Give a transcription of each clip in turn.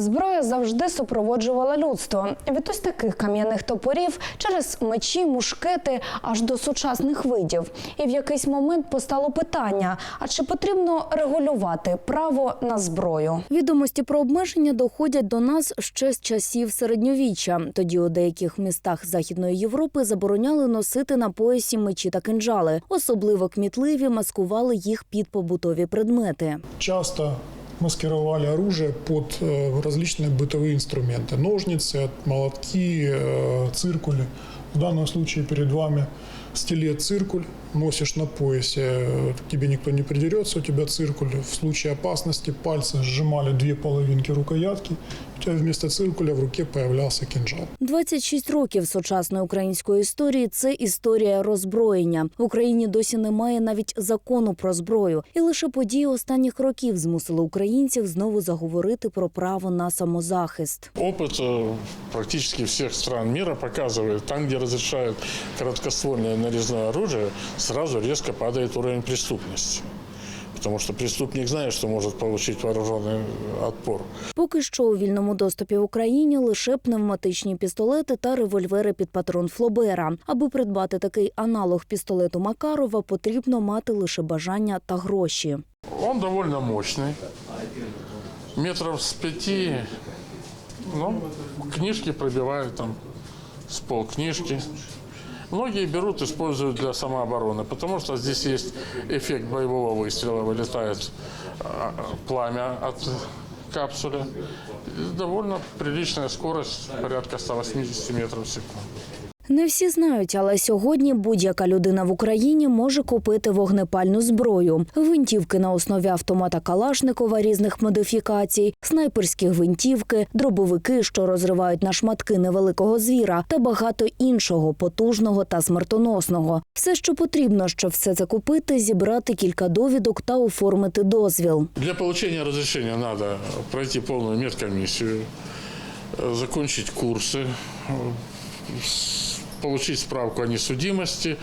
Зброя завжди супроводжувала людство від ось таких кам'яних топорів через мечі, мушкети аж до сучасних видів. І в якийсь момент постало питання: а чи потрібно регулювати право на зброю? Відомості про обмеження доходять до нас ще з часів середньовіччя. Тоді у деяких містах Західної Європи забороняли носити на поясі мечі та кинджали. Особливо кмітливі маскували їх під побутові предмети. часто маскировали оружие под э, различные бытовые инструменты. Ножницы, молотки, э, циркули. В данном случае перед вами стилет циркуль, носишь на поясе, э, к тебе никто не придерется, у тебя циркуль. В случае опасности пальцы сжимали две половинки рукоятки, у тебя вместо циркуля в руке появлялся кинжал. 26 років сучасної української історії це історія роззброєння. В Україні досі немає навіть закону про зброю, і лише події останніх років змусили українців знову заговорити про право на самозахист. Опыт э, практически всех стран мира показывает, там, где разрешают короткоствольное нарезное оружие, сразу резко падает уровень преступности. Потому что преступник знает, что может получить вооруженный отпор. Поки що у вільному доступі в Україні лише пневматичні пістолети та револьвери під патрон Флобера. Аби придбати такий аналог пістолету Макарова, потрібно мати лише бажання та гроші. Он довольно мощный, метров с пяти, ну, книжки пробивают там с полкнижки. Многие берут, используют для самообороны, потому что здесь есть эффект боевого выстрела, вылетает а, пламя от капсуля. И довольно приличная скорость, порядка 180 метров в секунду. Не всі знають, але сьогодні будь-яка людина в Україні може купити вогнепальну зброю, гвинтівки на основі автомата Калашникова різних модифікацій, снайперські гвинтівки, дробовики, що розривають на шматки невеликого звіра, та багато іншого потужного та смертоносного. Все, що потрібно, щоб все це купити, зібрати кілька довідок та оформити дозвіл. Для получения разрешения надо пройти полную медкомиссию, э, закончить курсы, э, с- получить справку о несудимости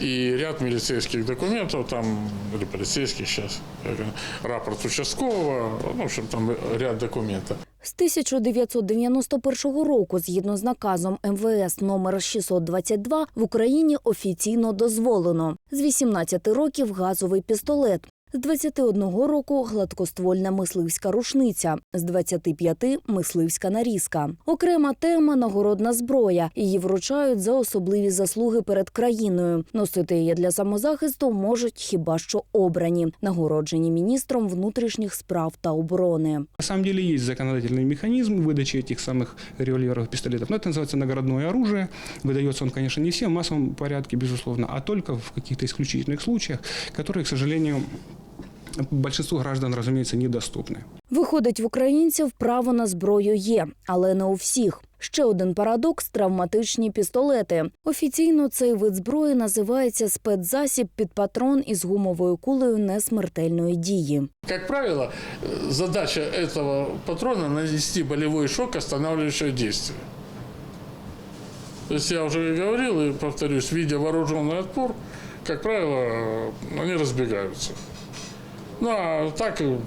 и ряд милицейских документов, там, или полицейских сейчас, рапорт участкового, ну, в общем, там ряд документов. З 1991 року, згідно з наказом МВС номер 622, в Україні офіційно дозволено з 18 років газовий пістолет. З 21 року гладкоствольна мисливська рушниця, з 25 – мисливська нарізка. Окрема тема нагородна зброя. Її вручають за особливі заслуги перед країною. Носити її для самозахисту можуть хіба що обрані, нагороджені міністром внутрішніх справ та оборони. На самом деле есть законодательный механизм выдачи этих самых револьверов, пистолетов. Но это называется наградное оружие. Выдается он, конечно, не всем в массовом порядке, безусловно, а только в каких-то исключительных случаях, которые, к сожалению, большинству граждан, разумеется, недоступны. Виходить, в українців право на зброю є, але не у всіх. Ще один парадокс травматичні пістолети. Офіційно цей вид зброї називається спецзасіб під патрон із гумовою кулею несмертельної дії. Как правило, э, задача этого патрона нанести болевой шок, останавливающее действие. То есть я уже говорил и повторюсь, видя вооруженный отпор, как правило, э, они разбегаются. Ну а так э,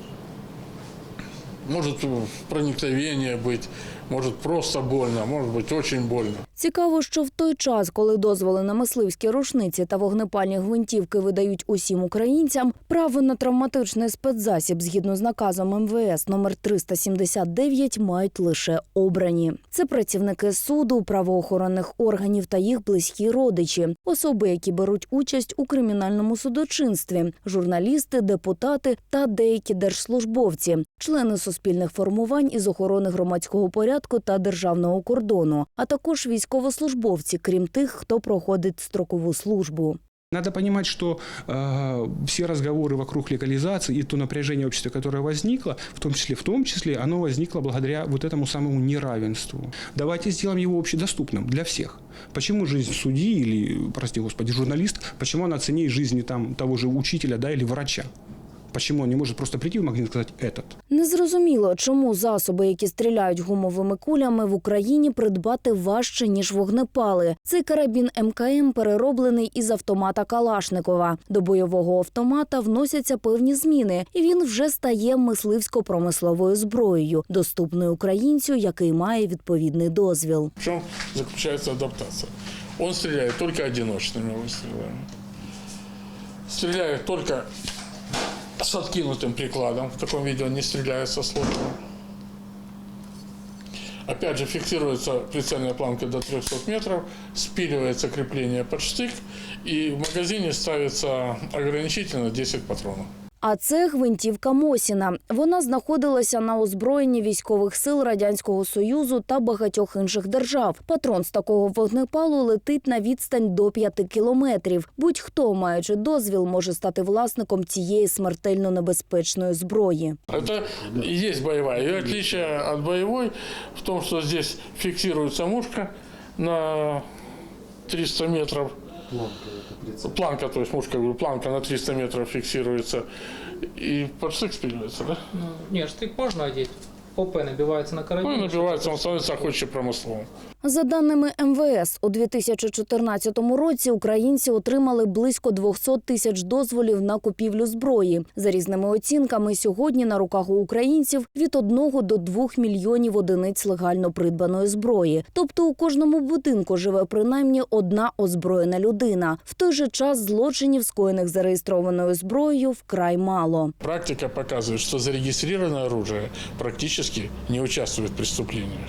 может э, проникновение быть, может просто больно, может быть очень больно. Цікаво, що в той час, коли дозволи на мисливські рушниці та вогнепальні гвинтівки видають усім українцям, право на травматичний спецзасіб згідно з наказом МВС номер 379 мають лише обрані. Це працівники суду, правоохоронних органів та їх близькі родичі, особи, які беруть участь у кримінальному судочинстві, журналісти, депутати та деякі держслужбовці, члени суспільних формувань із охорони громадського порядку та державного кордону, а також військовослужбовці, крім тих, хто проходить строкову службу. Надо понимать, что э, все разговоры вокруг легализации и то напряжение общества, которое возникло, в том числе, в том числе, оно возникло благодаря вот этому самому неравенству. Давайте сделаем его общедоступным для всех. Почему жизнь судьи или, прости господи, журналист, почему она ценнее жизни там, того же учителя да, или врача? Почему он не может просто прийти в магазин и сказать «этот»? Незрозуміло, чому засоби, які стріляють гумовими кулями в Україні, придбати важче ніж вогнепали. Цей карабін МКМ перероблений із автомата Калашникова. До бойового автомата вносяться певні зміни, і він вже стає мисливсько-промисловою зброєю, доступною українцю, який має відповідний дозвіл. В чем заключается адаптация? Он стреляет только одиночными выстрелами. Стреляет только с откинутым прикладом. В таком виде он не стреляет со сложным. Опять же, фиксируется прицельная планка до 300 метров, спиливается крепление под штык, и в магазине ставится ограничительно 10 патронов. А це гвинтівка Мосіна. Вона знаходилася на озброєнні військових сил Радянського Союзу та багатьох інших держав. Патрон з такого вогнепалу летить на відстань до 5 кілометрів. Будь-хто, маючи дозвіл, може стати власником цієї смертельно небезпечної зброї. И есть боевая. Ее отличие от боевой в том, что здесь фиксируется мушка на 300 метров. Планка, планка, то есть мушка, говорю, планка на 300 метров фиксируется. И подштык спиливается, да? Ну, Нет, штык можно одеть. ОП набивается на Ну карабин. и набивается, он становится охотче промысловым. За даними МВС, у 2014 році українці отримали близько 200 тисяч дозволів на купівлю зброї. За різними оцінками, сьогодні на руках у українців від 1 до 2 мільйонів одиниць легально придбаної зброї. Тобто у кожному будинку живе принаймні одна озброєна людина. В той же час злочинів, скоєних зареєстрованою зброєю, вкрай мало. Практика показывает, что зарегистрированное оружие практически не участвует в преступлениях.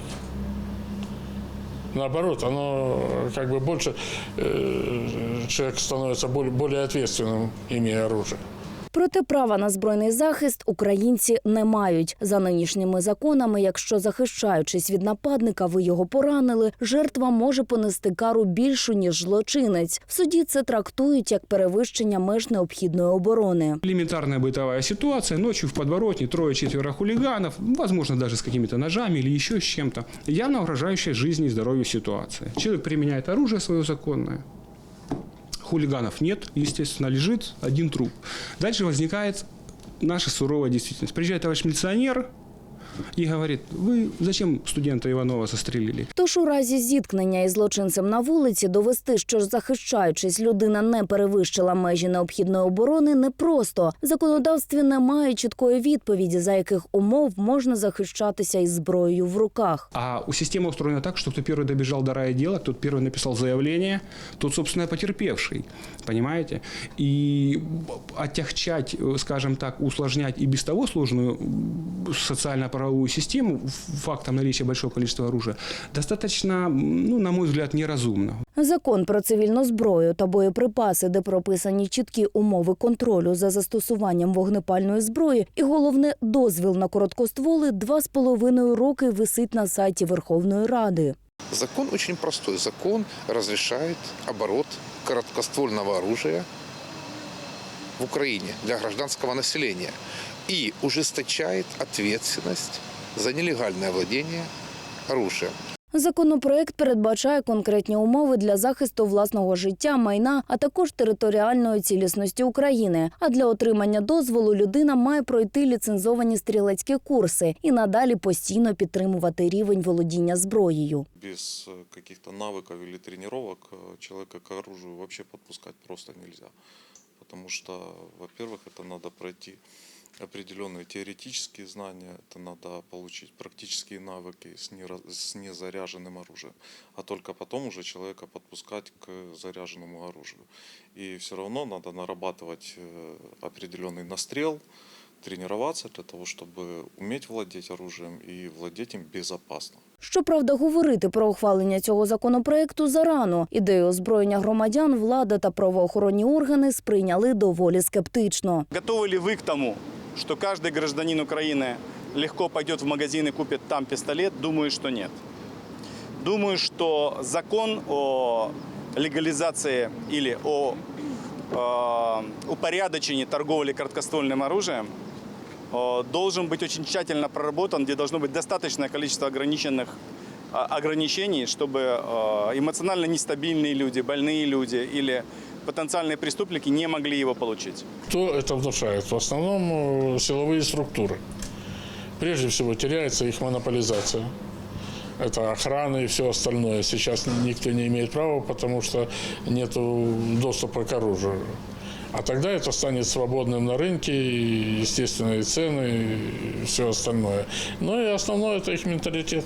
Наоборот, оно э, как бы больше э, человек становится более, более ответственным, имея оружие. Проте права на збройний захист українці не мають. За нинішніми законами, якщо захищаючись від нападника, ви його поранили, жертва може понести кару більшу ніж злочинець. В суді це трактують як перевищення меж необхідної оборони. Элементарная бытовая ситуация. Ночью в подворотне трое-четверо хулиганов, возможно, даже с какими-то ножами или еще с чем-то, явно угрожающая жизни и здоровью ситуация. Человек применяет оружие свое законное. Хулиганов нет, естественно, лежит один труп. Дальше возникает наша суровая действительность. Приезжает товарищ милиционер и говорит, вы зачем студента Иванова застрелили? Тож у разі зіткнення із злочинцем на вулиці довести, що ж захищаючись, людина не перевищила межі необхідної оборони, непросто. В законодавстві немає чіткої відповіді, за яких умов можна захищатися із зброєю в руках. А у системы устроена так, что кто первый добежал до рая дела, кто первый написал заявление, тот, собственно, и потерпевший. Понимаете? И отягчать, э, скажем так, усложнять и без того сложную м, социально-правовую систему фактом наличия большого количества оружия достаточно, ну, на мой взгляд, неразумно. Закон про цивільну зброю та боєприпаси, де прописані чіткі умови контролю за застосуванням вогнепальної зброї, і головне дозвіл на короткостволи два з половиною роки висить на сайті Верховної Ради. Закон очень простой. Закон разрешает оборот короткоствольного оружия в Украине для гражданского населения и ужесточает ответственность за нелегальное владение оружием. Законопроект передбачає конкретні умови для захисту власного життя, майна, а також територіальної цілісності України. А для отримання дозволу людина має пройти ліцензовані стрілецькі курси і надалі постійно підтримувати рівень володіння зброєю. без э, каких-то навыков или тренировок э, человека к оружию вообще подпускать просто нельзя. Потому что, во-первых, это надо пройти определенные теоретические знания, это надо получить практические навыки с, нера- с незаряженным оружием, а только потом уже человека подпускать к заряженному оружию. И все равно надо нарабатывать э, определенный настрел, тренироваться для того, чтобы уметь владеть оружием и владеть им безопасно. Щоправда, говорити про ухвалення цього законопроекту зарано. Ідею озброєння громадян влада та правоохоронні органи сприйняли доволі скептично. Готовы ли вы к тому, Что каждый гражданин Украины легко пойдет в магазин и купит там пистолет? Думаю, что нет. Думаю, что закон о легализации или о э, упорядочении торговли короткоствольным оружием э, должен быть очень тщательно проработан, где должно быть достаточное количество ограниченных а, ограничений, чтобы э, эмоционально нестабильные люди, больные люди или потенциальные преступники не могли его получить. Кто это внушает? В основном э, силовые структуры. Прежде всего теряется их монополизация. Это охрана и все остальное. Сейчас никто не имеет права, потому что нет доступа к оружию. А тогда это станет свободным на рынке, и естественные цены и все остальное. Ну и основное это их менталитет.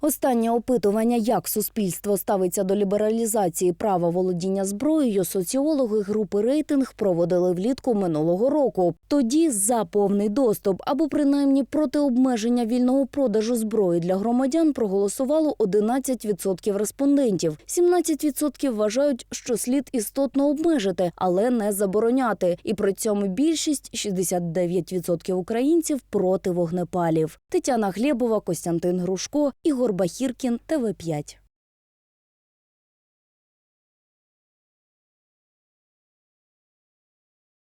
Останнє опитування, як суспільство ставиться до лібералізації права володіння зброєю, соціологи групи рейтинг проводили влітку минулого року. Тоді за повний доступ або принаймні проти обмеження вільного продажу зброї для громадян проголосувало 11% респондентів. 17% вважають, що слід істотно обмежити, але не забороняти. І при цьому більшість 69% українців проти вогнепалів. Тетяна Глєбова, Костянтин Грушко, Ігор Бахіркін, ТВ 5